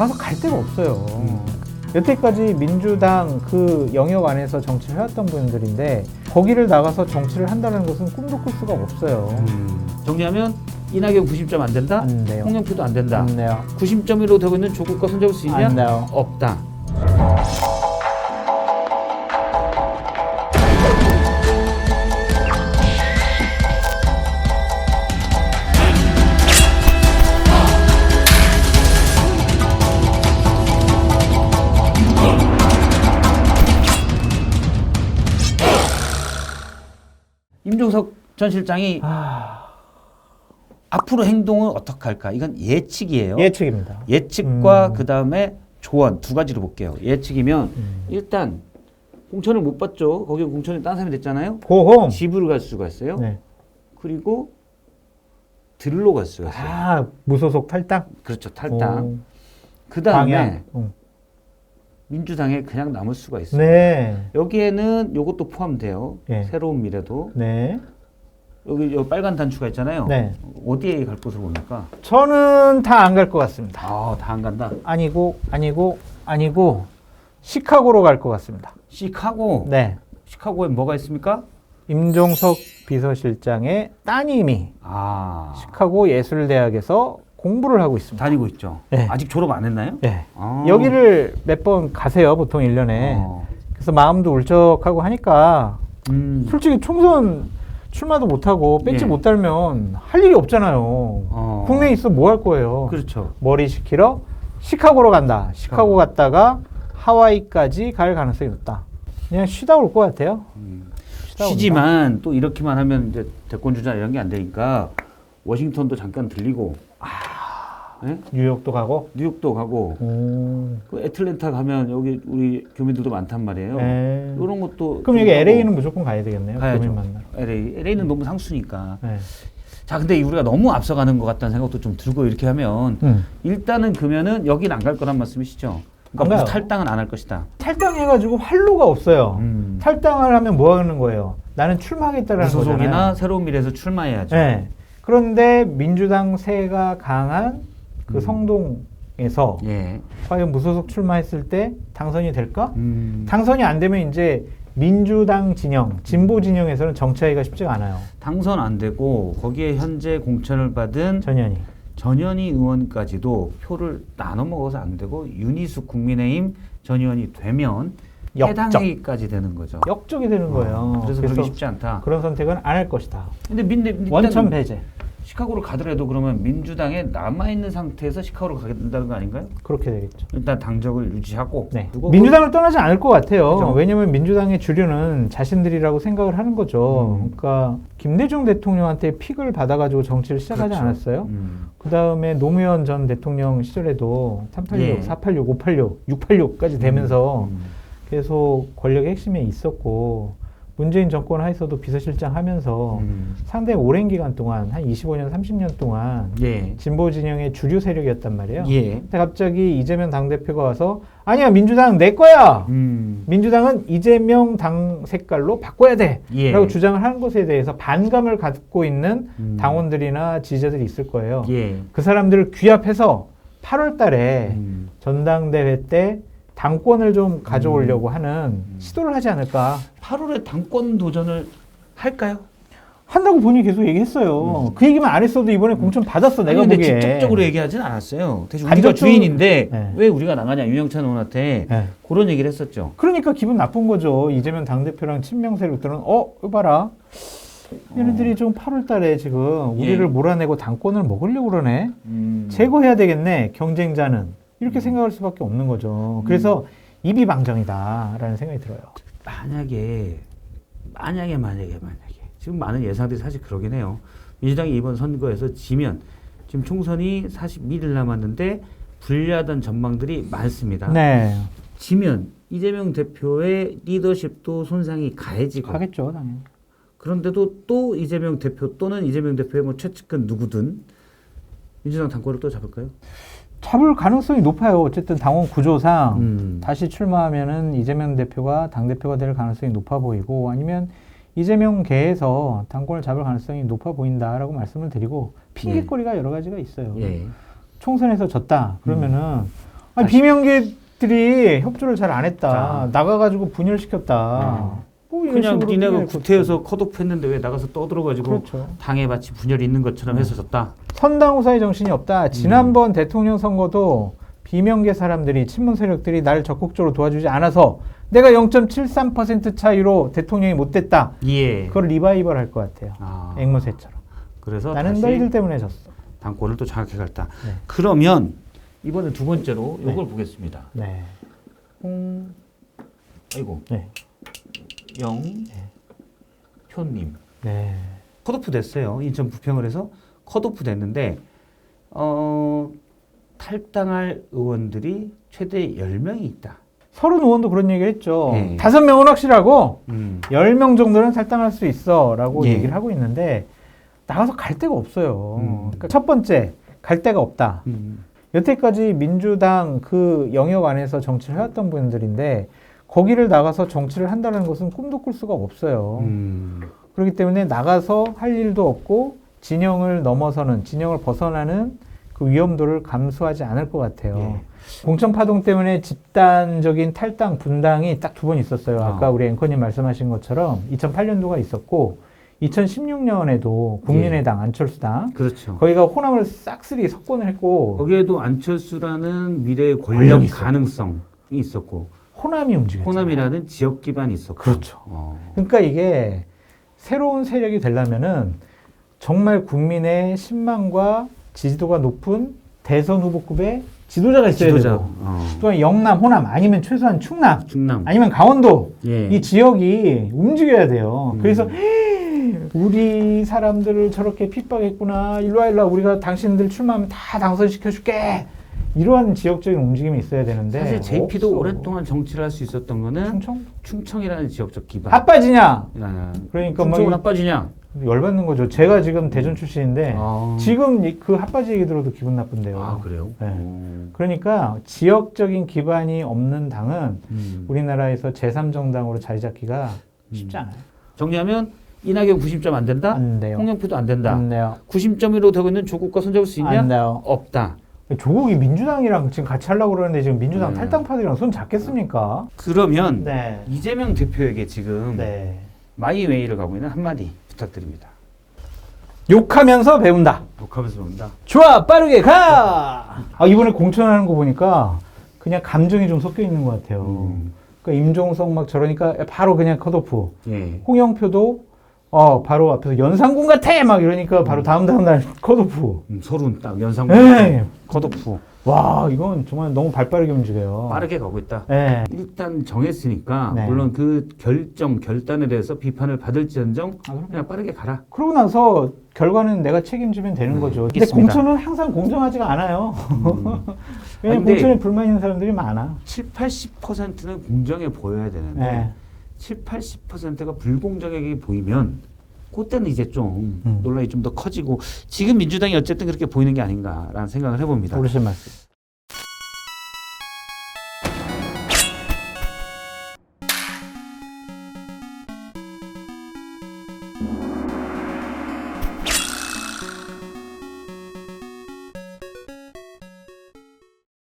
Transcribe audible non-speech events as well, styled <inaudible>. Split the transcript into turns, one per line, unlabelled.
작아서 갈 데가 없어요. 여태까지 민주당 그 영역 안에서 정치를 해왔던 분들인데 거기를 나가서 정치를 한다는 것은 꿈도 꿀 수가 없어요.
음. 정리하면 이낙연 90점 안 된다.
안 돼요.
홍영표도 안 된다.
안 돼요.
90점으로 되고 있는 조국과 손잡을 수 있냐?
안 돼요.
없다. 임종석 전 실장이
아,
앞으로 행동을 어떻게 할까? 이건 예측이에요.
예측입니다.
예측과
음.
그 다음에 조언 두 가지로 볼게요. 예측이면
음.
일단 공천을 못 받죠. 거기 공천이 딴 사람이 됐잖아요.
고홈.
집으로 갈 수가 있어요.
네.
그리고 들로 갈 수가 있어요.
아 무소속 탈당.
그렇죠. 탈당.
오,
그 다음에. 민주당에 그냥 남을 수가 있어요.
네.
여기에는 요것도 포함돼요.
예.
새로운 미래도
네.
여기 요 빨간 단추가 있잖아요.
네.
어디에 갈 곳으로 봅니까?
저는 다 안 갈 것 같습니다.
아, 다 안 간다.
아니고 아니고 아니고 시카고로 갈 것 같습니다.
시카고.
네.
시카고에 뭐가 있습니까?
임종석 비서실장의 따님이
아,
시카고 예술대학에서 공부를 하고 있습니다.
다니고 있죠.
네.
아직 졸업 안 했나요?
네.
아.
여기를 몇 번 가세요, 보통 1년에.
어.
그래서 마음도 울적하고 하니까
음.
솔직히 총선 출마도 못하고 배지
예.
못 달면 할 일이 없잖아요.
어.
국내에 있어 뭐 할 거예요.
그렇죠.
머리 식히러 시카고로 간다. 시카고 갔다가 하와이까지 갈 가능성이 높다. 그냥 쉬다 올 것 같아요.
음.
쉬다.
쉬지만 또 이렇게만 하면 이제 대권 주자 이런 게 안 되니까 워싱턴도 잠깐 들리고 예?
뉴욕도 가고.
뉴욕도 가고
오.
그 애틀랜타 가면 여기 우리 교민들도 많단 말이에요.
네.
이런 것도
그럼
좀
여기. LA는 무조건 가야 되겠네요.
가야죠.
교민 만나러.
LA LA는 너무 상수니까.
네.
자, 근데 우리가 너무 앞서가는 것 같다는 생각도 좀 들고 이렇게 하면
음.
일단은 그러면은 여긴 안 갈 거란 말씀이시죠?
안
그러니까
가요.
탈당은 안 할 것이다.
탈당해가지고 활로가 없어요.
음.
탈당을 하면 뭐 하는 거예요? 나는 출마하겠다라는
무소속이나
거잖아요.
새로운 미래에서 출마해야죠.
네. 그런데 민주당 세가 강한 그
음.
성동에서
예.
과연 무소속 출마했을 때 당선이 될까?
음.
당선이 안 되면 이제 민주당 진영, 진보 진영에서는 정치하기가 쉽지가 않아요.
당선 안 되고 거기에 현재 공천을 받은
전현희.
전현희 의원까지도 표를 나눠 먹어서 안 되고 윤희숙 국민의힘 전 의원이 되면 해당
역적.
회의까지 되는 거죠.
역적이 되는 거예요.
어, 그래서 그러기 쉽지 않다.
그런 선택은 안 할 것이다.
근데 민, 민,
원천 배제.
시카고로 가더라도 그러면 민주당에 남아 있는 상태에서 시카고로 가게 된다는 거 아닌가요?
그렇게 되겠죠.
일단 당적을 유지하고
네.
그리고
민주당을 떠나지 않을 것 같아요.
그죠.
왜냐하면 민주당의 주류는 자신들이라고 생각을 하는 거죠.
음.
그러니까 김대중 대통령한테 픽을 받아가지고 정치를 시작하지
그렇죠.
않았어요.
음.
그 다음에 노무현 전 대통령 시절에도 386,
예.
486, 586, 686까지 되면서
음.
계속 권력의 핵심에 있었고 문재인 정권 하에서도 비서실장 하면서
음.
상당히 오랜 기간 동안 한 25년, 30년 동안
예.
진보 진영의 주류 세력이었단 말이에요.
예.
근데 갑자기 이재명 당 대표가 와서 아니야 민주당 내 거야.
음.
민주당은 이재명 당 색깔로 바꿔야 돼.
예.
라고 주장을 하는 것에 대해서 반감을 갖고 있는
음.
당원들이나 지지자들이 있을 거예요.
예.
그 사람들을 귀합해서 8월 달에
음.
전당대회 때 당권을 좀 가져오려고 하는
음.
시도를 하지 않을까.
8월에 당권 도전을 할까요?
한다고 본인이 계속 얘기했어요. 그 얘기만 안 했어도 이번에 공천 받았어, 내가
음. 아니, 근데
보기에.
직접적으로 얘기하진 않았어요. 대신 우리가 주인인데
네.
왜 우리가 나가냐 윤영찬 의원한테
네.
그런 얘기를 했었죠.
그러니까 기분 나쁜 거죠. 이재명 당대표랑 친명 세력들은 어, 이거 봐라. 얘네들이 좀 8월 달에 지금 우리를
예.
몰아내고 당권을 먹으려고 그러네.
음.
제거해야 되겠네, 경쟁자는. 이렇게 생각할 수밖에 없는 거죠. 그래서 입이 방정이다라는 생각이 들어요.
만약에 만약에 만약에 만약에 지금 많은 예상들이 사실 그러긴 해요. 민주당이 이번 선거에서 지면 지금 총선이 41일 남았는데 불리하다는 전망들이 많습니다.
네.
지면 이재명 대표의 리더십도 손상이 가해지고
하겠죠, 당연히.
그런데도 또 이재명 대표 또는 이재명 대표의 뭐 최측근 누구든 민주당 당권을 또 잡을까요?
잡을 가능성이 높아요. 어쨌든 당원 구조상
음.
다시 출마하면은 이재명 대표가 당 대표가 될 가능성이 높아 보이고 아니면 이재명 계에서 당권을 잡을 가능성이 높아 보인다라고 말씀을 드리고 핑계거리가 여러 가지가 있어요.
예.
총선에서 졌다 그러면은
음.
아니, 비명계들이 협조를 잘 안 했다.
자.
나가가지고 분열시켰다.
음.
뭐
그냥 니네가
얘기할
구태여서 컷오프 했는데 왜 나가서 떠들어가지고
그렇죠.
당에 마치 분열이 있는 것처럼
음.
했었었다.
선당우사의 정신이 없다. 지난번 대통령 선거도 비명계 사람들이 친문 세력들이 나를 적극적으로 도와주지 않아서 내가 0.73% 차이로 대통령이 못 됐다.
예.
그걸 리바이벌 할 것 같아요.
아,
앵무새처럼.
그래서
나는 너희들 때문에 졌어.
당권을 또 장악해갔다.
네.
그러면 이번에 두 번째로
네.
이걸 보겠습니다.
네.
홍, 아이고
네.
영, 효님
네.
컷오프 됐어요. 인천 부평을 해서 컷오프 됐는데 어, 탈당할 의원들이 최대 10명이 있다.
서른 의원도 그런 얘기를 했죠.
네.
다섯 명은 확실하고
음.
10명 정도는 탈당할 수 있어 라고
예.
얘기를 하고 있는데 나가서 갈 데가 없어요.
음.
그러니까 첫 번째, 갈 데가 없다.
음.
여태까지 민주당 그 영역 안에서 정치를 해왔던 분들인데 거기를 나가서 정치를 한다는 것은 꿈도 꿀 수가 없어요.
음.
그렇기 때문에 나가서 할 일도 없고 진영을 넘어서는 진영을 벗어나는 그 위험도를 감수하지 않을 것 같아요.
예.
공천 파동 때문에 집단적인 탈당 분당이 딱 두 번 있었어요. 아까
아.
우리 앵커님 말씀하신 것처럼 2008년도가 있었고 2016년에도 국민의당 안철수당
그렇죠.
거기가 호남을 싹쓸이 석권을 했고
거기에도 안철수라는 미래의 권력. 가능성이 있었고
호남이 움직였죠.
호남이라는 지역 기반이 있었고
그렇죠.
어.
그러니까 이게 새로운 세력이 되려면은 정말 국민의 신망과 지지도가 높은 대선 후보급의 지도자가 있어야
지도자
되고
어.
또한 영남, 호남 아니면 최소한 충남
충남
아니면 강원도
예.
이 지역이 움직여야 돼요.
음.
그래서 우리 사람들을 저렇게 핍박했구나. 일로와 일로와 우리가 당신들 출마하면 다 당선시켜줄게. 이러한 지역적인 움직임이 있어야 되는데
사실 JP도
없어.
오랫동안 정치를 할 수 있었던 거는
충청
충청이라는 지역적 기반.
핫빠지냐?
아,
그러니까
충청은
막
나빠지냐?
열받는 거죠. 제가 지금 대전 출신인데
아.
지금 이- 그 핫바지 얘기 들어도 기분 나쁜데요.
아 그래요?
네.
어.
그러니까 지역적인 기반이 없는 당은
음.
우리나라에서 제3정당으로 자리 잡기가 쉽지
음.
않아요.
정리하면 이낙연 90점 안 된다.
안 돼요.
홍영표도 안 된다.
안 돼요.
90점으로 되고 있는 조국과 손잡을 수 있냐? 없다.
조국이 민주당이랑 지금 같이 하려고 그러는데 지금 민주당
네.
탈당파들이랑 손 잡겠습니까?
그러면
네.
이재명 대표에게 지금
네.
마이웨이를 가고 있는 한마디 부탁드립니다.
욕하면서 배운다.
녹화에서 봅니다.
좋아, 빠르게 가! 아, 이번에 공천하는 거 보니까 그냥 감정이 좀 섞여 있는 것 같아요.
음.
그러니까 임종석 막 저러니까 바로 그냥 컷오프.
예.
홍영표도 어, 바로 앞에서 연상군 같아! 막 이러니까 바로 다음 다음 날 컷오프.
음, 서른 딱 연상
에이,
컷오프
와, 이건 정말 너무 발 빠르게 움직여요.
빠르게 가고 있다.
네.
일단 정했으니까
네.
물론 그 결정 결단에 대해서 비판을 받을지언정
아, 그럼요.
그냥 빠르게 가라.
그러고 나서 결과는 내가 책임지면 되는
네,
거죠. 근데
알겠습니다.
공천은 항상 공정하지가 않아요.
음. <laughs>
왜냐면
근데-
공천에 불만 있는 사람들이 많아.
7, 80%는 공정해 보여야 되는데
네.
7, 80%가 불공정하게 보이면 그때는 이제 좀
음.
논란이 좀 더 커지고 지금 민주당이 어쨌든 그렇게 보이는 게 아닌가라는 생각을 해봅니다.
모르실 말씀.